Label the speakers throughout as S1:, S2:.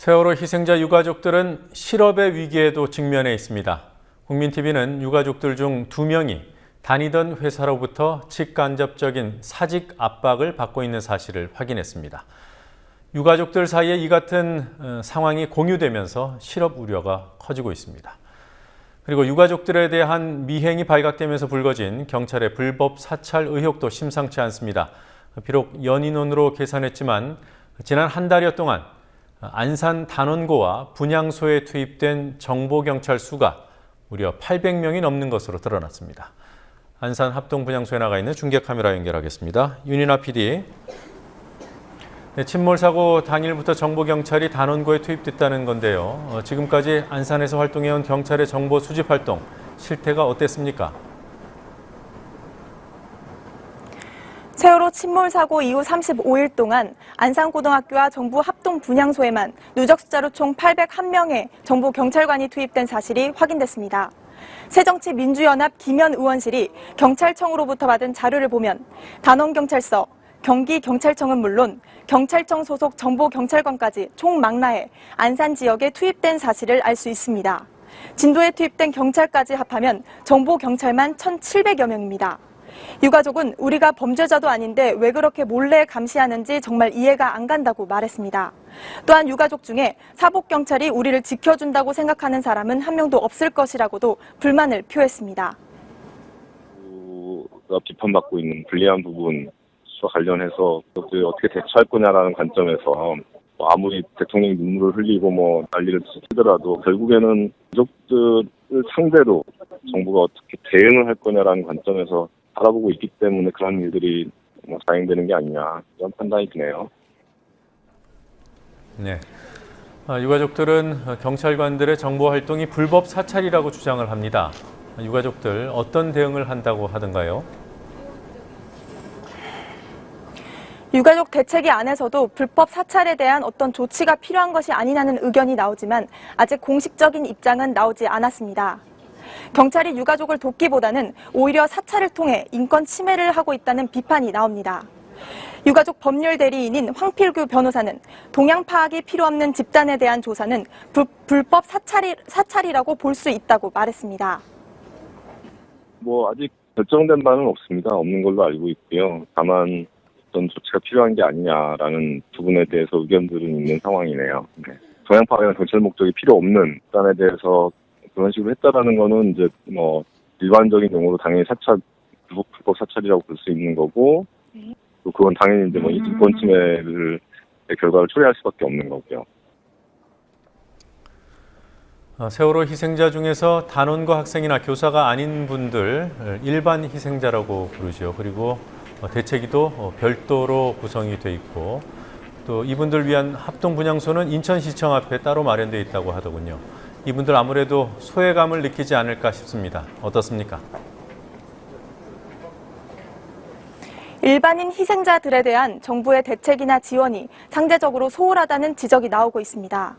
S1: 세월호 희생자 유가족들은 실업의 위기에도 직면해 있습니다. 국민TV는 유가족들 중두 명이 다니던 회사로부터 직간접적인 사직 압박을 받고 있는 사실을 확인했습니다. 유가족들 사이에 이 같은 어, 상황이 공유되면서 실업 우려가 커지고 있습니다. 그리고 유가족들에 대한 미행이 발각되면서 불거진 경찰의 불법 사찰 의혹도 심상치 않습니다. 비록 연인원으로 계산했지만 지난 한 달여 동안 안산 단원고와 분향소에 투입된 정보경찰 수가 무려 800명이 넘는 것으로 드러났습니다. 안산 합동분향소에 나가 있는 중계 카메라 연결하겠습니다. 윤이나 PD. 네, 침몰 사고 당일부터 정보 경찰이 단원고에 투입됐다는 건데요. 어, 지금까지 안산에서 활동해온 경찰의 정보 수집 활동 실태가 어땠습니까?
S2: 세월호 침몰 사고 이후 35일 동안 안산고등학교와 정부 합동 분향소에만 누적 숫자로 총 801명의 정부 경찰관이 투입된 사실이 확인됐습니다. 새정치민주연합 김현 의원실이 경찰청으로부터 받은 자료를 보면 단원경찰서, 경기경찰청은 물론 경찰청 소속 정보경찰관까지 총 망라해 안산 지역에 투입된 사실을 알 수 있습니다. 진도에 투입된 경찰까지 합하면 정보경찰만 1,700여 명입니다. 유가족은 우리가 범죄자도 아닌데 왜 그렇게 몰래 감시하는지 정말 이해가 안 간다고 말했습니다. 또한 유가족 중에 사복경찰이 우리를 지켜준다고 생각하는 사람은 한 명도 없을 것이라고도 불만을 표했습니다.
S3: 가 비판받고 있는 불리한 부분과 관련해서 어떻게 대처할 거냐라는 관점에서 뭐 아무리 대통령이 눈물을 흘리고 뭐 난리를 치더라도 결국에는 가족들을 상대로 정부가 어떻게 대응을 할 거냐라는 관점에서 바라보고 있기 때문에 그런 일들이 뭐 자행되는 게 아니냐 이런 판단이 드네요.
S1: 네. 아, 유가족들은 경찰관들의 정보 활동이 불법 사찰이라고 주장을 합니다. 유가족들 어떤 대응을 한다고 하던가요?
S2: 유가족 대책위 안에서도 불법 사찰에 대한 어떤 조치가 필요한 것이 아니냐는 의견이 나오지만 아직 공식적인 입장은 나오지 않았습니다. 경찰이 유가족을 돕기보다는 오히려 사찰을 통해 인권 침해를 하고 있다는 비판이 나옵니다. 유가족 법률 대리인인 황필규 변호사는 동향 파악이 필요 없는 집단에 대한 조사는 불, 불법 사찰이, 사찰이라고 볼 수 있다고 말했습니다.
S3: 뭐 아직 결정된 바는 없습니다. 없는 걸로 알고 있고요. 다만 어떤 조치가 필요한 게 아니냐라는 부분에 대해서 의견들은 있는 상황이네요. 네. 동향 파악이나 경찰 목적이 필요 없는 집단에 대해서 그런 식으로 했다라는 거는 이제 뭐 일반적인 용어로 당연히 사찰 불법, 불법 사찰이라고 볼 수 있는 거고 또 그건 당연히 이제 뭐 인권 침해를 결과를 초래할 수밖에 없는 거고요.
S1: 어, 세월호 희생자 중에서 단원고 학생이나 교사가 아닌 분들 일반 희생자라고 부르죠. 그리고 어, 대책위도 어, 별도로 구성이 돼 있고 또 이분들 위한 합동 분향소는 인천시청 앞에 따로 마련돼 있다고 하더군요. 이분들 아무래도 소외감을 느끼지 않을까 싶습니다. 어떻습니까?
S2: 일반인 희생자들에 대한 정부의 대책이나 지원이 상대적으로 소홀하다는 지적이 나오고 있습니다.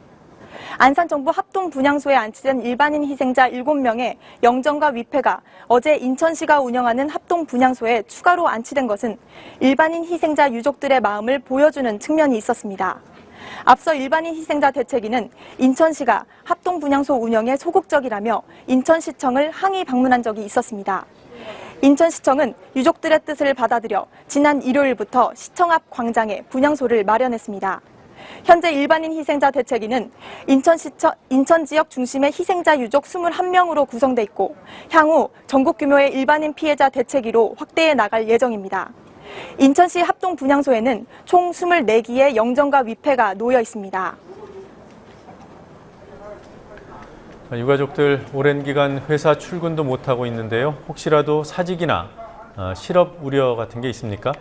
S2: 안산 정부 합동 분향소에 안치된 일반인 희생자 7명의 영정과 위패가 어제 인천시가 운영하는 합동 분향소에 추가로 안치된 것은 일반인 희생자 유족들의 마음을 보여주는 측면이 있었습니다. 앞서 일반인 희생자 대책위는 인천시가 합동 분향소 운영에 소극적이라며 인천시청을 항의 방문한 적이 있었습니다. 인천시청은 유족들의 뜻을 받아들여 지난 일요일부터 시청 앞 광장에 분향소를 마련했습니다. 현재 일반인 희생자 대책위는 인천시청, 인천 지역 중심의 희생자 유족 21명으로 구성돼 있고 향후 전국 규모의 일반인 피해자 대책위로 확대해 나갈 예정입니다. 인천시 합동 분향소에는 총 24기의 영정과 위패가 놓여 있습니다.
S1: 유가족들 오랜 기간 회사 출근도 못하고 있는데요. 혹시라도 사직이나 어, 실업 우려 같은 게 있습니까?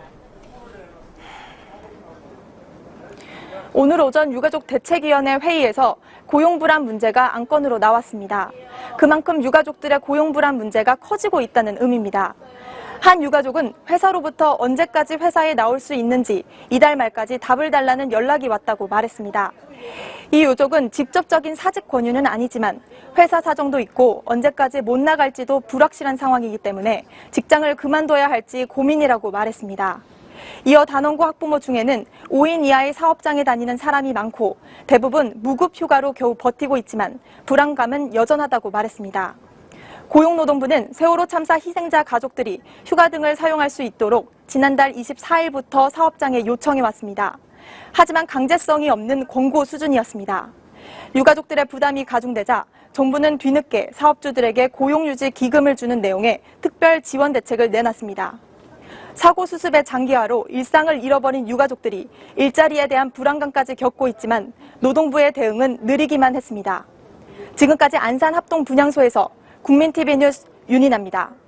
S2: 오늘 오전 유가족 대책위원회 회의에서 고용불안 문제가 안건으로 나왔습니다. 그만큼 유가족들의 고용불안 문제가 커지고 있다는 의미입니다. 한 유가족은 회사로부터 언제까지 회사에 나올 수 있는지 이달 말까지 답을 달라는 연락이 왔다고 말했습니다. 이 유족은 직접적인 사직 권유는 아니지만 회사 사정도 있고 언제까지 못 나갈지도 불확실한 상황이기 때문에 직장을 그만둬야 할지 고민이라고 말했습니다. 이어 단원고 학부모 중에는 5인 이하의 사업장에 다니는 사람이 많고 대부분 무급 휴가로 겨우 버티고 있지만 불안감은 여전하다고 말했습니다. 고용노동부는 세월호 참사 희생자 가족들이 휴가 등을 사용할 수 있도록 지난달 24일부터 사업장에 요청해 왔습니다. 하지만 강제성이 없는 권고 수준이었습니다. 유가족들의 부담이 가중되자 정부는 뒤늦게 사업주들에게 고용유지 기금을 주는 내용의 특별 지원 대책을 내놨습니다. 사고 수습의 장기화로 일상을 잃어버린 유가족들이 일자리에 대한 불안감까지 겪고 있지만 노동부의 대응은 느리기만 했습니다. 지금까지 안산 합동 분향소에서 국민TV 뉴스 윤인아입니다.